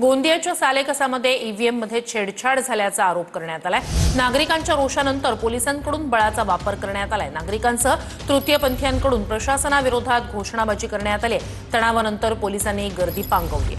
गोंदियाच्या सालेकसामध्ये ईव्हीएममध्ये छेडछाड झाल्याचा आरोप करण्यात आलाय. नागरिकांच्या रोषानंतर पोलिसांकडून बळाचा वापर करण्यात आलाय. नागरिकांसह तृतीयपंथीयांकडून प्रशासनाविरोधात घोषणाबाजी करण्यात आली तणावानंतर पोलिसांनी गर्दी पांगवली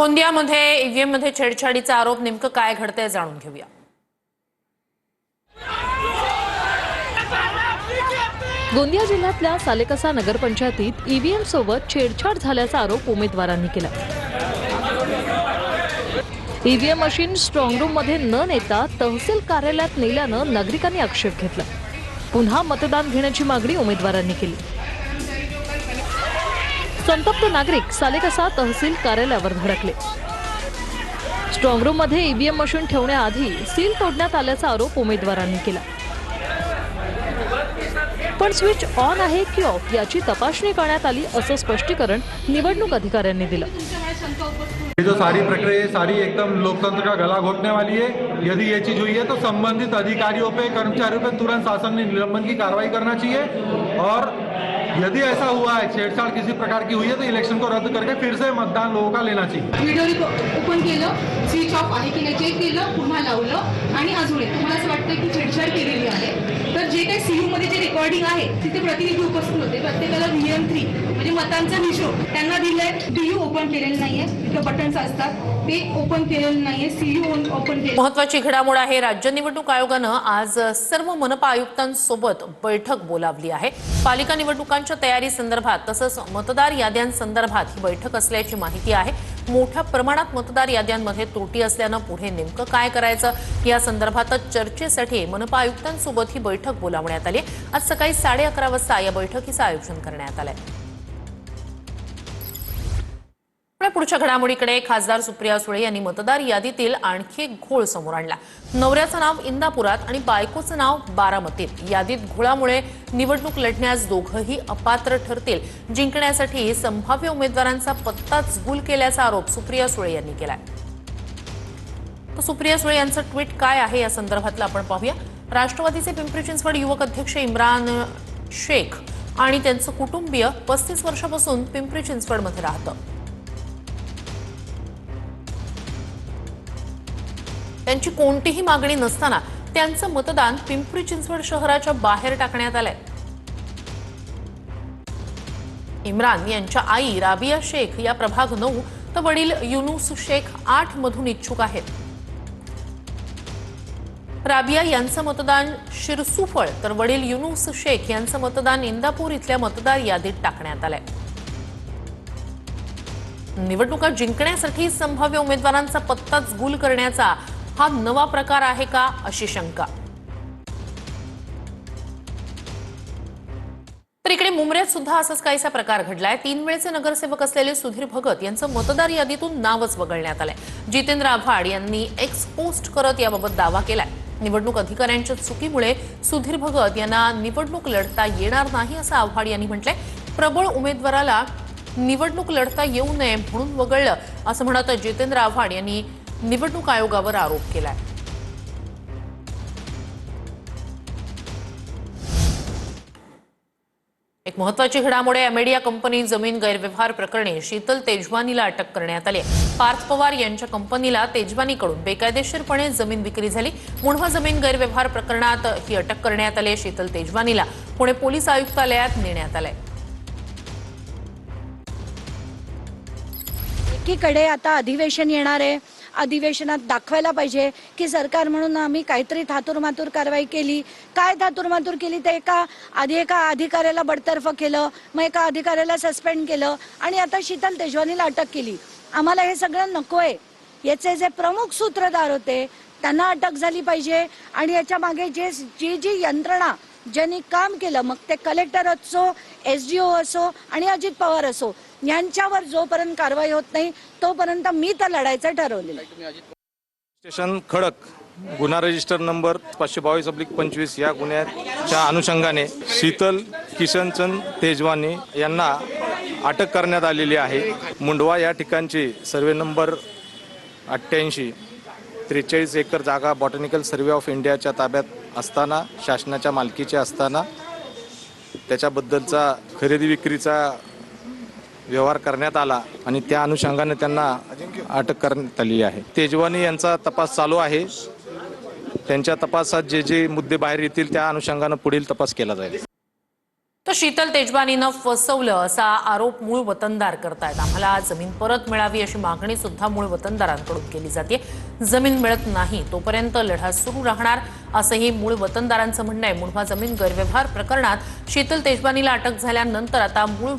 गोंदियामध्ये ईव्हीएममध्ये छेडछाडीचा आरोप नेमकं काय घडतंय जाणून घेऊया. गोंदिया जिल्ह्यातल्या सालेकसा नगरपंचायतीत ईव्हीएम सोबत छेडछाड झाल्याचा आरोप उमेदवारांनी केला. ईव्हीएम मशीन स्ट्रॉंग रूममध्ये न नेता तहसील कार्यालयात नेल्यानं नागरिकांनी आक्षेप घेतला. पुन्हा मतदान घेण्याची मागणी उमेदवारांनी केली. संतप्त नागरिक सालेकसा तहसील कार्यालयावर धडकले. स्ट्रॉंग रूममध्ये ईव्हीएम मशीन ठेवण्याआधी सील तोडण्यात आल्याचा आरोप उमेदवारांनी केला. पण स्विच ऑन आहे की ऑफ याची तपासणी करण्यात आली असं स्पष्टीकरण निवडणूक अधिकाऱ्यांनी दिलं. ये जो सारी प्रक्रिया सारी एकदम लोकतंत्र का गला घोटने वाली है यदि ये चीज हुई है तो संबंधित अधिकारियों पे कर्मचारियों पे तुरंत शासन ने निलंबन की कार्रवाई करना चाहिए और यदि ऐसा हुआ है छेड़छाड़ किसी प्रकार की हुई है तो इलेक्शन को रद्द करके फिर से मतदान लोगों का लेना चाहिए। व्हिडिओ ओपन केलं स्विच ऑफ आहे की नाही चेक केलं पुन्हा लावलं आणि अजून तुम्हाला असं वाटतं की छेडछाड केलेली आहे. तर जे काही सीयू मध्ये जे रेकॉर्डिंग आहे तिथे प्रतिनिधी उपस्थित होते. प्रत्येकाला व्हीएम थ्री म्हणजे मतांचा हिशोब. त्यांना दिलाय डीयू ओपन केलेलं नाहीये. तिथे बटन्स असतात. ते ओपन केलेलं नाहीये. सीयू ओपन केलं महत्वाची घडामोड आहे. राज्य निवडणूक आयोगानं आज सर्व मनपा आयुक्तांसोबत बैठक बोलावली आहे. पालिका निवडणुकांच्या तयारी संदर्भात तसंच मतदार याद्यांसंदर्भात ही बैठक असल्याची माहिती आहे. मोठ्या प्रमाणात मतदार याद्यांमध्ये त्रुटी असल्यानं पुढे नेमकं काय करायचं? या संदर्भातच चर्चेसाठी मनपा आयुक्तांसोबत ही बैठक बोलावण्यात आली. आज सकाळी साडे अकरा वाजता या बैठकीचं आयोजन करण्यात आलं आहे पुढच्या घडामोडीकडे खासदार सुप्रिया सुळे यांनी मतदार यादीतील आणखी एक घोळ समोर आणला. नवऱ्याचं नाव इंदापुरात आणि बायकोचं नाव बारामतीत. यादीत घोळामुळे निवडणूक लढण्यास दोघंही अपात्र ठरतील. जिंकण्यासाठी संभाव्य उमेदवारांचा पत्ताच गुल केल्याचा आरोप सुप्रिया सुळे यांनी केलाय. तर सुप्रिया सुळे यांचं ट्विट काय आहे या संदर्भातलं आपण पाहूया. राष्ट्रवादीचे पिंपरी चिंचवड युवक अध्यक्ष इम्रान शेख आणि त्यांचं कुटुंबीय पस्तीस वर्षापासून पिंपरी चिंचवडमध्ये राहतं. त्यांची कोणतीही मागणी नसताना त्यांचं मतदान पिंपरी चिंचवड शहराच्या बाहेर टाकण्यात आलंय. इम्रान यांच्या आई राबिया शेख या प्रभाग नऊ तर वडील युनुस शेख आठ मधून इच्छुक आहेत. राबिया यांचं मतदान शिरसुफळ तर वडील युनुस शेख यांचं मतदान इंदापूर इथल्या मतदार यादीत टाकण्यात आलंय. निवडणुका जिंकण्यासाठी संभाव्य उमेदवारांचा पत्ताच गुल करण्याचा हा नवा प्रकार आहे का अशी शंका. तर इकडे मुंबऱ्यात सुद्धा असाच काहीसा प्रकार घडलाय. तीन वेळचे नगरसेवक असलेले सुधीर भगत यांचं मतदार यादीतून नावच वगळण्यात आलंय. जितेंद्र आव्हाड यांनी एक्स पोस्ट करत याबाबत दावा केलाय. निवडणूक अधिकाऱ्यांच्या चुकीमुळे सुधीर भगत यांना निवडणूक लढता येणार नाही असं आव्हाड यांनी म्हटलंय. प्रबळ उमेदवाराला निवडणूक लढता येऊ नये म्हणून वगळलं. असं म्हणत जितेंद्र आव्हाड यांनी निवडणूक आयोगावर आरोप केलाय. एक महत्वाची घडामोडी अमेडिया कंपनी जमीन गैरव्यवहार प्रकरणी शीतल तेजवानीला अटक करण्यात आली पार्थ पवार यांच्या कंपनीला तेजवानीकडून बेकायदेशीरपणे जमीन विक्री झाली. मुन्हा जमीन गैरव्यवहार प्रकरणात ही अटक करण्यात आली शीतल तेजवानीला. पुणे पोलीस आयुक्तालयात नेण्यात आलंय. एकीकडे आता अधिवेशन येणार आहे. अधिवेशनात दाखवायला पाहिजे की सरकार म्हणून आम्ही काहीतरी थातुरमातूर कारवाई केली. काय थातूरमातूर केली? ते एका आधी एका अधिकाऱ्याला बडतर्फ केलं मग एका अधिकाऱ्याला सस्पेंड केलं आणि आता शीतल तेजवानीला अटक केली. आम्हाला हे सगळं नको आहे याचे जे प्रमुख सूत्रधार होते त्यांना अटक झाली पाहिजे आणि याच्या मागे जे जी जी यंत्रणा ज्यांनी काम केलं मग ते कलेक्टर असो एस डी ओ असो आणि अजित पवार असो यांच्यावर जोपर्यंत कारवाई होत नाही तोपर्यंत मी तर लढायचं ठरवलेलं स्टेशन खडक गुन्हा रजिस्टर नंबर पाचशे बावीस अब्लिक पंचवीस या गुन्ह्याच्या अनुषंगाने शीतल किशनचंद तेजवानी यांना अटक करण्यात आलेली आहे. मुंडवा या ठिकाणची सर्वे नंबर अठ्ठ्याऐंशी त्रेचाळीस एकर जागा बॉटनिकल सर्वे ऑफ इंडियाच्या ताब्यात असताना शासनाच्या मालकीचे असताना त्याच्याबद्दलचा खरेदी विक्रीचा व्यवहार करण्यात आला आणि त्या अनुषंगाने त्यांना अटक करण्यात आली आहे. तेजवानी यांचा तपास चालू आहे. त्यांच्या तपासात जे जे मुद्दे बाहेर येतील त्या अनुषंगानं पुढील तपास केला जाईल. तर शीतल तेजवानीनं फसवलं असा आरोप मूळ वतनदार करतायत. आम्हाला जमीन परत मिळावी अशी मागणी सुद्धा मूळ वतनदारांकडून केली जाते. जमीन मिळत नाही तोपर्यंत लढा सुरू राहणार असंही मूळ वतनदारांचं म्हणणं आहे. मुळभा जमीन गैरव्यवहार प्रकरणात शीतल तेजवानीला अटक झाल्यानंतर आता मूळ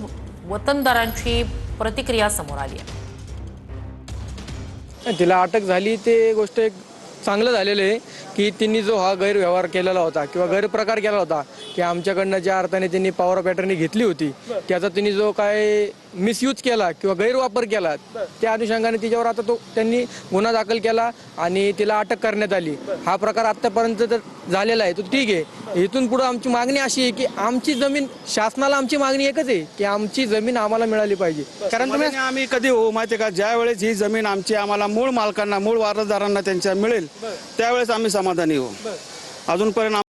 वतनदारांची प्रतिक्रिया समोर आली आहे. तिला अटक झाली ते गोष्ट एक चांगलं झालेलं आहे की त्यांनी जो हा गैरव्यवहार केलेला होता किंवा गैरप्रकार केला होता की आमच्याकडनं ज्या अर्थाने त्यांनी पॉवर अटर्नी घेतली होती त्याचा त्यांनी जो काय मिसयूज केला किंवा गैरवापर केला त्या अनुषंगाने तिच्यावर आता तो त्यांनी गुन्हा दाखल केला आणि तिला अटक करण्यात आली. हा प्रकार आतापर्यंत तर झालेला आहे तो ठीक आहे. इथून पुढे आमची मागणी अशी आहे की आमची जमीन शासनाला आमची मागणी एकच आहे की आमची जमीन आम्हाला मिळाली पाहिजे. कारण तुम्ही आम्ही कधी होऊ माहिती का? ज्या वेळेस ही जमीन आमची आम्हाला मूळ मालकांना मूळ वारसदारांना त्यांच्या मिळेल त्यावेळेस आम्ही समाधानी होऊ अजूनपर्यंत